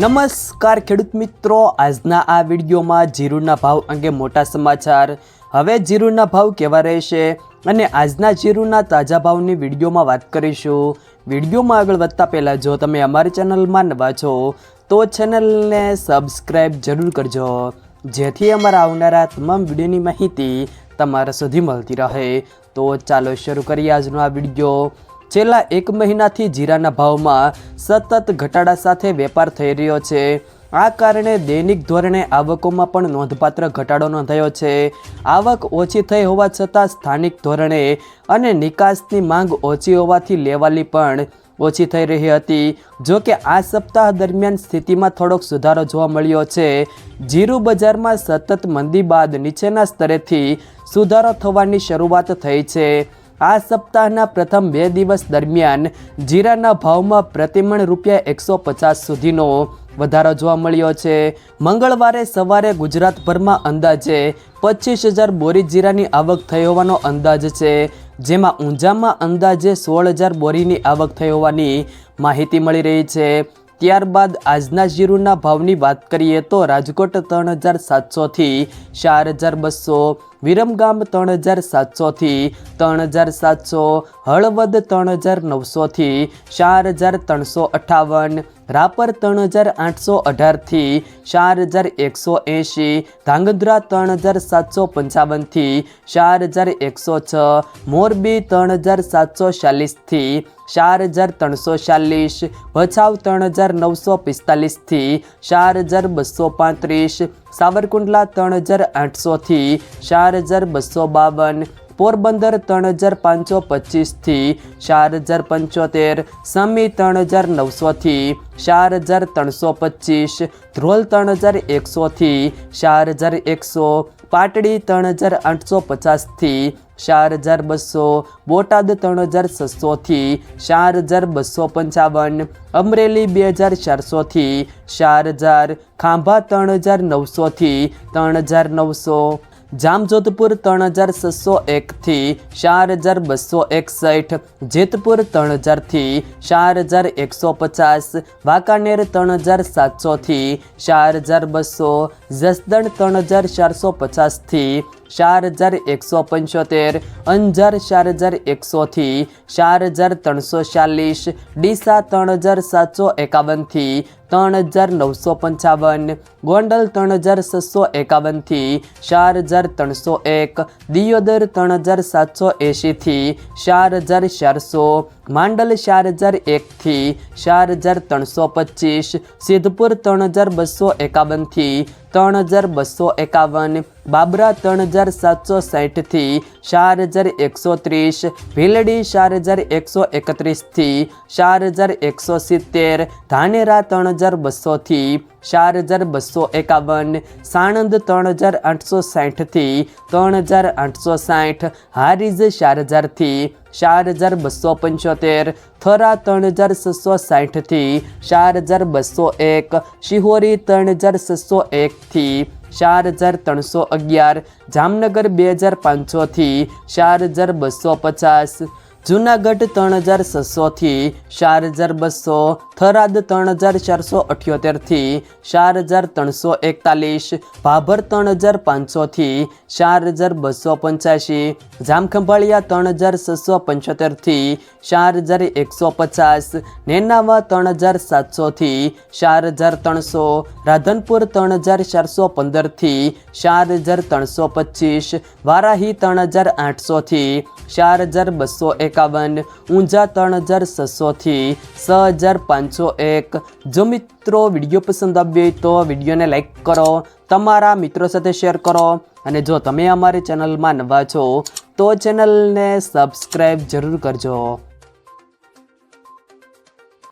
નમસ્કાર ખેડૂત મિત્રો, આજના આ વિડીયોમાં જીરુના ભાવ અંગે મોટા સમાચાર. હવે જીરુના ભાવ કેવા રહેશે અને આજના જીરુના તાજા ભાવની વિડીયોમાં વાત કરીશું. વિડીયોમાં આગળ વધતા પહેલાં જો તમે અમારી ચેનલમાં નવા છો, તો ચેનલને સબસ્ક્રાઈબ જરૂર કરજો. જેથી અમારા આવનારા તમામ વિડીયોની માહિતી તમારા સુધી મળતી રહે. તો ચાલો શરૂ કરીએ આજનો આ વીડિયો. છેલ્લા એક મહિનાથી જીરાના ભાવમાં સતત ઘટાડા સાથે વેપાર થઈ રહ્યો છે. આ કારણે દૈનિક ધોરણે આવકોમાં પણ નોંધપાત્ર ઘટાડો નોંધાયો છે. આવક ઓછી થઈ હોવા છતાં સ્થાનિક ધોરણે અને નિકાસની માંગ ઓછી હોવાથી લેવાલી પણ ઓછી થઈ રહી હતી. જો કે આ સપ્તાહ દરમિયાન સ્થિતિમાં થોડોક સુધારો જોવા મળ્યો છે. જીરું બજારમાં સતત મંદી બાદ નીચેના સ્તરેથી સુધારો થવાની શરૂઆત થઈ છે. આ સપ્તાહના પ્રથમ બે દિવસ દરમિયાન જીરાના ભાવમાં પ્રતિમણ રૂપિયા એકસો પચાસ સુધીનો વધારો જોવા મળ્યો છે. મંગળવારે સવારે ગુજરાતભરમાં અંદાજે પચીસ હજાર બોરી જીરાની આવક થઈ હોવાનો અંદાજ છે. જેમાં ઊંઝામાં અંદાજે સોળ હજાર બોરીની આવક થઈ હોવાની માહિતી મળી રહી છે. ત્યારબાદ આજના જીરુના ભાવની વાત કરીએ તો રાજકોટ ત્રણ હજાર સાતસોથી ચાર હજાર બસો વિરમગામ ત્રણ હજાર સાતસોથી ત્રણ હજાર સાતસો હળવદ ત્રણ હજાર નવસોથી ચાર હજાર ત્રણસો અઠાવન, રાપર ત્રણ હજાર આઠસો અઢારથી ચાર હજાર એકસો એંશી, ધાંગધ્રા ત્રણ હજાર સાતસો પંચાવનથી ચાર હજાર એકસો છ, મોરબી ત્રણ હજાર સાતસો ચાલીસથી ચાર હજાર ત્રણસો ચાલીસ, ભચાઉ ત્રણ હજાર નવસો પિસ્તાલીસથી ચાર હજાર બસો પાંત્રીસ, સાવરકુંડલા ત્રણ હજાર આઠસોથી ચાર હજાર બસો બાવન પોરબંદર ત્રણ હજાર પાંચસો પચીસથી ચાર હજાર પંચોતેર, સમી ત્રણ હજાર નવસોથી ચાર હજાર ત્રણસો પચીસ, ધ્રોલ ત્રણ હજાર એકસોથી ચાર હજાર એકસો, પાટડી ત્રણ હજાર આઠસો પચાસથી ચાર હજાર બસો, બોટાદ ત્રણ હજાર છસોથી ચાર હજાર બસો પંચાવન, અમરેલી બે હજાર ચારસોથી ચાર હજાર, ખાંભા ત્રણ હજાર નવસોથી ત્રણ હજાર નવસો. જામજોધપુર ત્રણ હજાર છસો એકથી ચાર હજાર બસો એકસઠ, જેતપુર ત્રણ હજારથી ચાર હજાર એકસો પચાસ, વાંકાનેર ત્રણ હજાર સાતસોથી ચાર હજાર બસો, જસદણ ત્રણ હજાર ચારસો પચાસથી ચાર હજાર એકસો પંચોતેર, અંજાર ચાર હજાર એકસોથી, ચાર હજાર ત્રણસો ચાલીસ, ડીસા ત્રણ હજાર સાતસો એકાવનથી, ત્રણ હજાર નવસો પંચાવન, ગોંડલ ત્રણ હજાર છસો એકાવનથી, ચાર હજાર ત્રણસો એક, દિયોદર ત્રણ હજાર સાતસો એંશીથી, ચાર હજાર ચારસો, માંડલ ચાર હજાર એકથી, ચાર હજાર ત્રણસો પચીસ, સિદ્ધપુર ત્રણ હજાર બસો એકાવનથી ત્રણ હજાર બસો એકાવન, બાબરા ત્રણ હજાર સાતસો સાઠથી ચાર હજાર એકસો ત્રીસ, ભીલડી ચાર હજાર એકસો એકત્રીસથી, ચાર હજાર એકસો સિત્તેર, ધાનેરા ત્રણ હજાર બસોથી ચાર હજાર બસો એકાવન, સાણંદ ત્રણ હજાર આઠસો સાઠથી ત્રણ હજાર આઠસો સાઠ હારીજ ચાર હજારથી ચાર હજાર બસો પંચોતેર, થરા ત્રણ હજાર છસો સાઠથી ચાર હજાર બસો એક, શિહોરી ત્રણ હજાર છસો એકથી ચાર હજાર ત્રણસો અગિયાર, જામનગર બે હજાર પાંચસોથી ચાર હજાર બસો પચાસ જુનાગઢ ત્રણ હજાર છસોથી ચાર હજાર બસો, થરાદ ત્રણ હજાર ચારસો અઠ્યોતેરથી ચાર હજાર ત્રણસો એકતાલીસ, ભાભર ત્રણ હજાર પાંચસોથી ચાર હજાર બસો પંચ્યાસી, જામખંભાળિયા ત્રણ હજાર છસો પંચોતેરથી ચાર હજાર એકસો પચાસ, નેનાવા ત્રણ હજાર સાતસોથી ચાર હજાર ત્રણસો, રાધનપુર ત્રણ હજાર ચારસો પંદરથી ચાર હજાર ત્રણસો પચીસ, વારાહી ત્રણ હજાર આઠસોથી ચાર હજાર બસો એકાવન, ઊંઝા ત્રણ હજાર છસોથી છ હજાર પાંચસો એક. જો મિત્રો વીડિયો પસંદ આવ્યો હોય તો વિડીયોને લાઈક કરો, તમારા મિત્રો સાથે શેર કરો અને જો તમે અમારી ચેનલમાં નવા છો તો ચેનલને સબસ્ક્રાઈબ જરૂર કરજો.